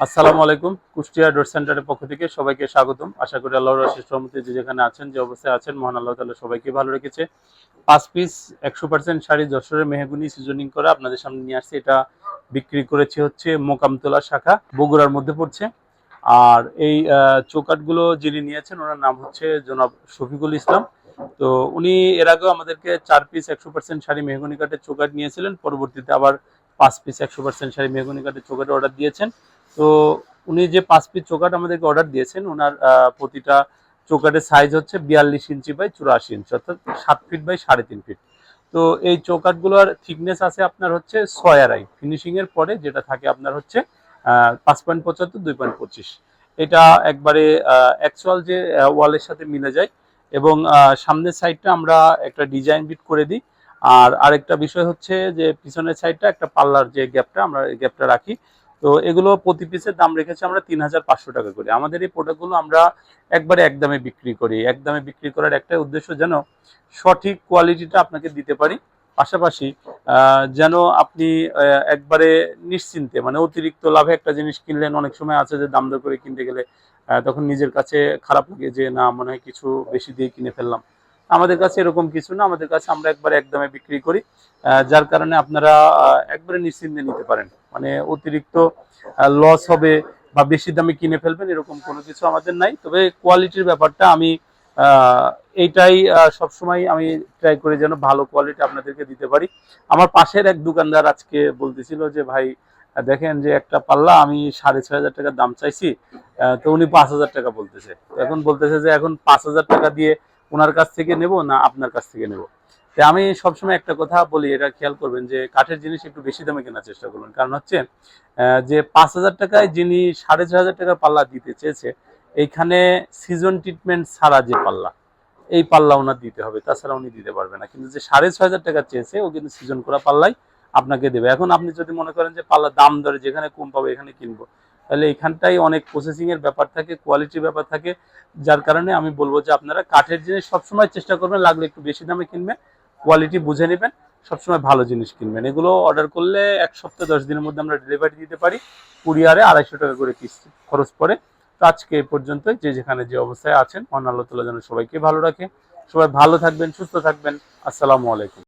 আসসালামু আলাইকুম, কুষ্টিয়া ডোর সেন্টারের পক্ষ থেকে সবাইকে স্বাগতম। আশা করি আল্লাহর আশিস রহমতে যে যেখানে আছেন, যে অবস্থায় আছেন, মহান আল্লাহ তাআলা সবাইকে ভালো রেখেছে। পাঁচ পিস, একশো পার্সেন্ট শাড়ি যশোরের মেহগুনি সিজনিং করে আপনাদের সামনে নিয়ে আসছে। এটা বিক্রি করেছে হচ্ছে মোকামতলা শাখা, বগুড়ার মধ্যে পড়ছে। আর এই চৌকাটগুলো যিনি নিয়েছেন, ওনার নাম হচ্ছে জনাব শফিকুল ইসলাম। তো উনি এর আগেও আমাদেরকে চার পিস, একশো পার্সেন্ট শাড়ি মেহগুনি কাঠের চৌকাট নিয়েছিলেন। পরবর্তীতে আবার পাঁচ পিস, একশো পার্সেন্ট শাড়ি মেহগুনি কাঠের চৌকাট অর্ডার দিয়েছেন। তো উনি যে পাঁচ পিস চৌকাট আমাদেরকে অর্ডার দিয়েছেন ওনার প্রতিটা চৌকাটের সাইজ হচ্ছে বিয়াল্লিশ ইঞ্চি বাই চুরাশি ইঞ্চি, অর্থাৎ সাত ফিট বাই সাড়ে তিন ফিট তো এই চৌকাটগুলোর থিকনেস আছে আপনার হচ্ছে ছয় আড়াই। ফিনিশিং এর পরে যেটা থাকে আপনার হচ্ছে পাঁচ পয়েন্ট পঁচাত্তর, দুই পয়েন্ট পঁচিশ। এটা একবারে অ্যাকচুয়াল যে ওয়ালের সাথে মিলে যায় এবং সামনের সাইডটা আমরা একটা ডিজাইন বিট করে দিই। আর আরেকটা বিষয় হচ্ছে যে, পিছনের সাইডটা একটা পাল্লার যে গ্যাপটা আমরা গ্যাপটা রাখি। তো এগুলো প্রতি পিসের দাম রেখেছি আমরা তিন হাজার পাঁচশো টাকা করে। আমাদের এই প্রোডাক্টগুলো আমরা একবারে একদমে বিক্রি করি। এক দামে বিক্রি করার একটা উদ্দেশ্য যেন সঠিক কোয়ালিটিটা আপনাকে দিতে পারি। পাশাপাশি যেন আপনি একবারে নিশ্চিন্তে মানে অতিরিক্ত লাভে একটা জিনিস কিনলেন, অনেক সময় আছে যে দাম দর করে কিনতে গেলে তখন নিজের কাছে খারাপ লাগে যে, না, মনে হয় কিছু বেশি দিয়ে কিনে ফেললাম। আমাদের কাছে এরকম কিছু না, আমাদের কাছে আমরা একবারে একদমে বিক্রি করি। যার কারণে আপনারা একবারে নিশ্চিন্তে নিতে পারেন। মানে অতিরিক্ত লস হবে বা বেশি দামে কিনে ফেলবেন এরকম কোনো কিছু আমাদের নাই। তবে কোয়ালিটির ব্যাপারটা আমি এইটাই সবসময় আমি ট্রাই করে যেন ভালো কোয়ালিটি আপনাদেরকে দিতে পারি। আমার পাশের এক দোকানদার আজকে বলতেছিল যে, ভাই, দেখেন যে একটা পাল্লা আমি সাড়ে ছয় হাজার টাকার দাম চাইছি তো উনি পাঁচ হাজার টাকা বলতেছে। এখন বলতেছে যে, এখন পাঁচ হাজার টাকা দিয়ে ওনার কাছ থেকে নেব না আপনার কাছ থেকে নেব? তো আমি সবসময় একটা কথা বলি, এটা খেয়াল করবেন যে কাঠের জিনিস একটু বেশি দামে কেনার চেষ্টা করবেন। কারণ হচ্ছে যে পাঁচ হাজার টাকায় যিনি সাড়ে ছয় হাজার টাকার পাল্লা দিতে চেয়েছে, এইখানে সিজন ট্রিটমেন্ট ছাড়া যে পাল্লা, এই পাল্লা ওনার দিতে হবে, তাছাড়া উনি দিতে পারবে না। কিন্তু যে সাড়ে ছয় হাজার টাকা চেয়েছে, ও কিন্তু সিজন করা পাল্লাই আপনাকে দেবে। এখন আপনি যদি মনে করেন যে পাল্লা দাম দরে যেখানে কম পাবো, এখানে কিনবো। তাহলে এখানটাই অনেক প্রসেসিং এর ব্যাপার থাকে কোয়ালিটির ব্যাপার থাকে। যার কারণে আমি বলব যে আপনারা কাঠের জিনিস সবসময় চেষ্টা করবেন, লাগলে একটু বেশি দামে কিনবেন। কোয়ালিটি বুঝে নেবেন, সবসময় ভালো জিনিস কিনবেন। এগুলো অর্ডার করলে এক সপ্তাহ, দশ দিনের মধ্যে আমরা ডেলিভারি দিতে পারি। কুরিয়ারে আড়াইশো টাকা করে কিস্তি খরচ পড়ে। তো আজকে এই পর্যন্তই। যে যেখানে যে অবস্থায় আছেন মহান আল্লাহ তালা যেন সবাইকে ভালো রাখে। সবাই ভালো থাকবেন, সুস্থ থাকবেন। আসসালামু আলাইকুম।